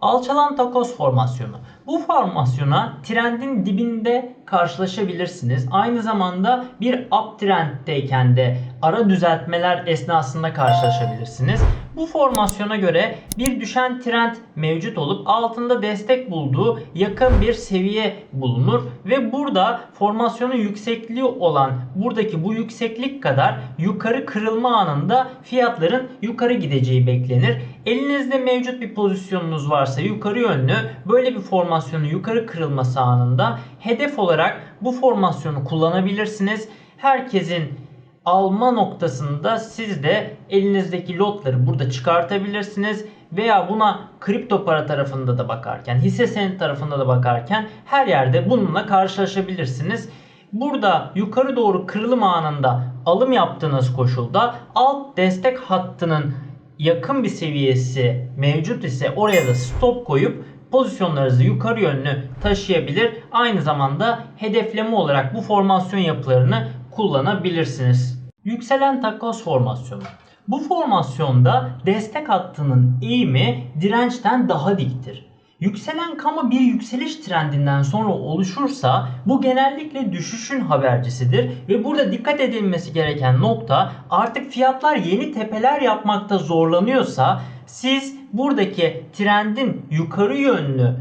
Alçalan takoz formasyonu. Bu formasyona trendin dibinde karşılaşabilirsiniz. Aynı zamanda bir uptrenddeyken de ara düzeltmeler esnasında karşılaşabilirsiniz. Bu formasyona göre bir düşen trend mevcut olup altında destek bulduğu yakın bir seviye bulunur ve burada formasyonun yüksekliği olan buradaki bu yükseklik kadar yukarı kırılma anında fiyatların yukarı gideceği beklenir. Elinizde mevcut bir pozisyonunuz varsa yukarı yönlü böyle bir formasyonun yukarı kırılması anında hedef olarak bu formasyonu kullanabilirsiniz. Herkesin alma noktasında siz de elinizdeki lotları burada çıkartabilirsiniz veya buna kripto para tarafında da bakarken, hisse senedi tarafında da bakarken her yerde bununla karşılaşabilirsiniz. Burada yukarı doğru kırılım anında alım yaptığınız koşulda alt destek hattının yakın bir seviyesi mevcut ise oraya da stop koyup pozisyonlarınızı yukarı yönlü taşıyabilir. Aynı zamanda hedefleme olarak bu formasyon yapılarını kullanabilirsiniz. Yükselen takoz formasyonu. Bu formasyonda destek hattının eğimi dirençten daha diktir. Yükselen kama bir yükseliş trendinden sonra oluşursa bu genellikle düşüşün habercisidir ve burada dikkat edilmesi gereken nokta artık fiyatlar yeni tepeler yapmakta zorlanıyorsa siz buradaki trendin yukarı yönlü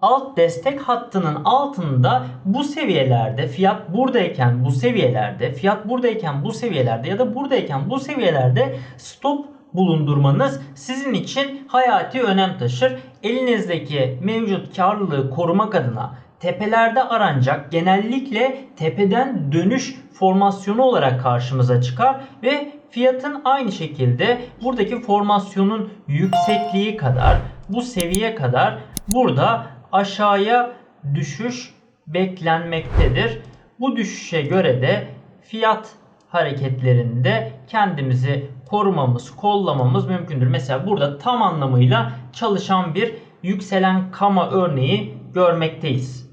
alt destek hattının altında bu seviyelerde fiyat buradayken bu seviyelerde fiyat buradayken bu seviyelerde ya da buradayken bu seviyelerde stop bulundurmanız sizin için hayati önem taşır. Elinizdeki mevcut karlılığı korumak adına tepelerde aranacak genellikle tepeden dönüş formasyonu olarak karşımıza çıkar ve fiyatın aynı şekilde buradaki formasyonun yüksekliği kadar bu seviye kadar burada aşağıya düşüş beklenmektedir. Bu düşüşe göre de fiyat hareketlerinde kendimizi korumamız, kollamamız mümkündür. Mesela burada tam anlamıyla çalışan bir yükselen kama örneği görmekteyiz.